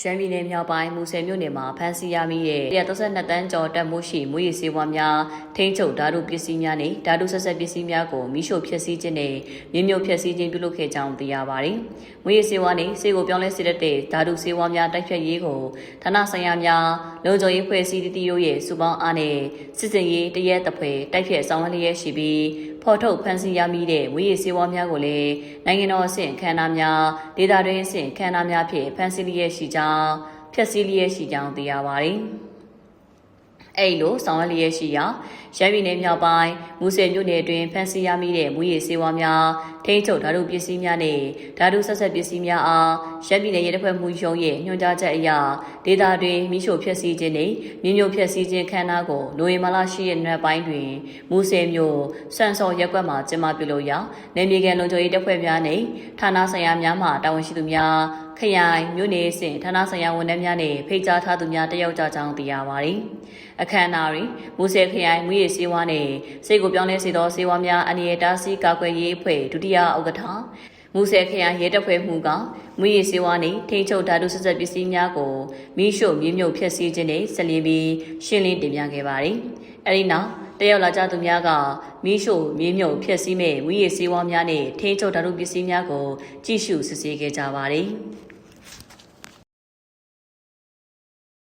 ရှမ်းပြည်နယ်မြောက်ပိုင်းမူဆယ်မြို့နယ်မှာဖမ်းဆီးရမိတဲ့132တန်းကျော်တပ်မှုရှိမွေးရစေဝါများထိန်းချုပ်ဓာတုပစ္စည်းများနဲ့ဓာတုဆက်ဆက်ပစ္စည်းများကိုမိရှို့ဖျက်ဆီးခြင်းနဲ့မြေမြုပ်ဖျက်ဆီးခြင်းပြုလုပ်ခဲ့ကြောင်းသိရပါတယ်။မွေးရစေဝါနဲ့စေကိုပြောင်းလဲစေတတ်တဲ့ဓာတုစေဝါများတိုက်ဖြတ်ရေးကိုဌာနဆိုင်ရာများလုံခြုံရေးဖွဲ့စည်းတီတို့ရဲ့စုပေါင်းအားနဲ့စစ်စင်ရေးတရက်တစ်ဖွဲတိုက်ဖြတ်ဆောင်ရွက်လျက်ရှိပြီး ဖော်ထုတ်ဖမ်းဆီးရမိတဲ့မွေးရစေဝါများကိုလည်းနိုင်ငံတော်အဆင့်ခမ်းနားများဒေသတွင်းအဆင့်ခမ်းနားများဖြင့်ဖမ်းဆီးလျက်ရှိကြောင်းဖျက်ဆီးလျက်ရှိကြောင်းသိရပါတယ်။ အဲ့လိုဆောင်ရွက်လျက်ရှိရာရန်ပြည်နယ်မြောက်ပိုင်းမူဆယ်မြို့နယ်အတွင်းဖမ်းဆီးရမိတဲ့မူရည်စေဝါများထိန်းချုပ်ဓာတုပစ္စည်းများနဲ့ဓာတုဆက်ဆက်ပစ္စည်းများအားရန်ပြည်နယ်ရဲတပ်ဖွဲ့မှုရုံးရဲ့ညွှန်ကြားချက်အရဒေသတွင်မိရှို့ဖျက်ဆီးခြင်းနဲ့မြေမြုပ်ဖျက်ဆီးခြင်းခန်းနာကိုနိုဝင်ဘာလ10ရက်နေ့ပိုင်းတွင်မူဆယ်မြို့စံစော်ရက်ကွက်မှာကျင်းပပြုလုပ်ရာနေမြေကန်လုံခြုံရေးတပ်ဖွဲ့များနဲ့ဌာနဆိုင်ရာများမှတာဝန်ရှိသူများ ခရိုင်မြို့နယ်အဆင့်ဌာနဆိုင်ရာဝန်ထမ်းများနဲ့ဖိတ်ကြားထားသူများတက်ရောက်ကြကြောင်းသိရပါတယ်။အခမ်းအနားတွင်မူဆယ်ခရိုင်မူရည်စေဝါနဲ့စိတ်ကိုပြောင်းလဲစေသောစေဝါများအနိယတာစီကာကွယ်ရေးအဖွဲ့ဒုတိယဥက္ကဋ္ဌမူဆယ်ခရိုင်ရဲတပ်ဖွဲ့မှူးကမူရည်စေဝါနဲ့ထိန်းချုပ်ဓာတုဆက်ဆက်ပစ္စည်းများကိုမိရှုမြေမြုပ်ဖျက်ဆီးခြင်းနဲ့ဆက်လျင်ပြီးရှင်းလင်းတင်ပြခဲ့ပါတယ်။အဲဒီနောက်တရောက်လာကြသူများကမိရှို့မြေမြုပ်ဖျက်ဆီးမဲ့ဝီရစေဝါများနဲ့ထိန်းချုပ်ဓာတုပစ္စည်းများကိုကြည့်ရှုစစ်ဆေးခဲ့ကြပါတယ်။